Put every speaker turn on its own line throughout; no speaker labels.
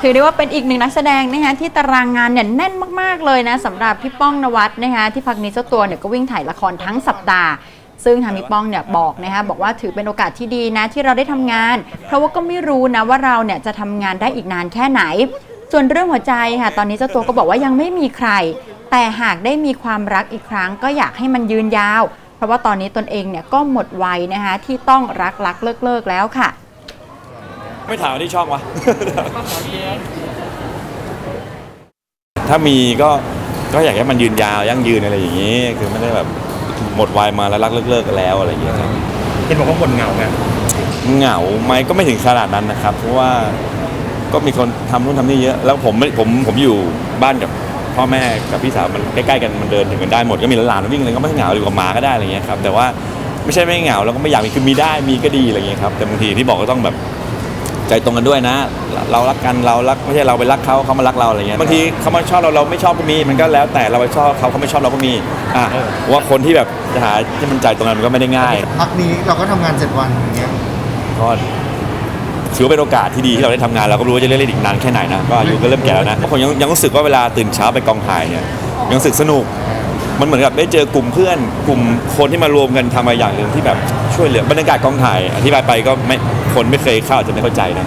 ถือได้ว่าเป็นอีกหนึ่งนักแสดงนะคะที่ตารางงานเนี่ยแน่นมากๆเลยนะสำหรับพี่ป้องนวัดนะคะที่พักนี้เจ้าตัวเนี่ยก็วิ่งถ่ายละครทั้งสัปดาห์ ซึ่งทางพี่ป้องเนี่ยบอกนะคะบอกว่าถือเป็นโอกาสที่ดีนะที่เราได้ทำงาน เพราะว่าก็ไม่รู้นะว่าเราเนี่ยจะทำงานได้อีกนานแค่ไหน ส่วนเรื่องหัวใจค่ะ ตอนนี้เจ้าตัวก็บอกว่ายังไม่มีใคร แต่หากได้มีความรักอีกครั้งก็อยากให้มันยืนยาว เพราะว่าตอนนี้ตนเองเนี่ยก็หมดวัยนะคะที่ต้องรักรักเลิกเลิกๆแล้วค่ะ
ไม่ถามที่ช่องวะ ถ้ามีก็ก็อยากให้มันยืนยาวยั่งยืนอะไรอย่างนี้ คือไม่ได้แบบหมดวัยมาแล้วรักเลิกเลิกกันแล้วอะไรอย่างเงี้ยครับ
เห็นบอกว่าคนเหงาไง
เหงาไหมก็ไม่ถึงขนาดนั้นนะครับ เพราะว่าก็มีคนทำนู่นทำนี่เยอะ แล้วผมไม่ผมผมอยู่บ้านกับพ่อแม่กับพี่สาวมันใกล้ๆกันมันเดินถึงกันได้หมดก็มีหลานๆวิ่งอะไรก็ไม่เหงาอยู่กับหมาก็ได้อะไรเงี้ยครับแต่ว่าไม่ใช่ไม่เหงาแล้วก็ไม่อยากมีคือมีได้มีก็ดีอะไรเงี้ยครับแต่บางทีที่บอกก็ต้องแบบ ใจตรงกันด้วยนะ เรารักกันเรารักไม่ใช่เราไปรักเขาเขามารักเราอะไรเงี้ยบางทีเขามาชอบเราเราไม่ชอบก็มีมันก็แล้วแต่เราไปชอบเขาเขาไม่ชอบเราก็มีอะว่าคนที่แบบจะหาที่มันใจตรงกันมันก็ไม่ได้ง่าย
พักนี้เราก็ทำงานเจ็ดวันอย่างเงี้ย
ก็ถือว่าเป็นโอกาสที่ดีที่เราได้ทำงานเราก็รู้ว่าจะเล่นได้อีกนานแค่ไหนนะก็อายุก็เริ่มแก่แล้วนะผมยังยังรู้สึกว่าเวลาตื่นเช้าไปกองถ่ายเนี่ยยังรู้สึกสนุก มันเหมือนกับได้เจอกลุ่มเพื่อน กลุ่มคนที่มารวมกันทำอะไรอย่างหนึ่งที่แบบ ช่วยเหลือบรรยากาศกองถ่ายอธิบายไปก็ไม่คนไม่เคยเข้าอาจจะไม่เข้าใจนะ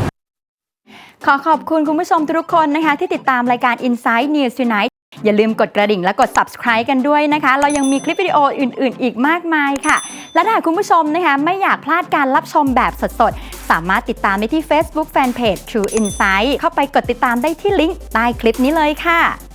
ขอขอบคุณคุณผู้ชมทุกคนนะคะ ที่ติดตามรายการ Inside News Tonight อย่าลืมกดกระดิ่งและกด subscribe กันด้วยนะคะ เรายังมีคลิปวิดีโออื่น ๆ อีกมากมายค่ะ และถ้าคุณผู้ชมนะคะไม่อยากพลาดการรับชมแบบสด ๆ สามารถติดตามได้ที่ Facebook Fanpage True Insight เข้าไปกดติดตามได้ที่ลิงก์ใต้คลิปนี้เลยค่ะ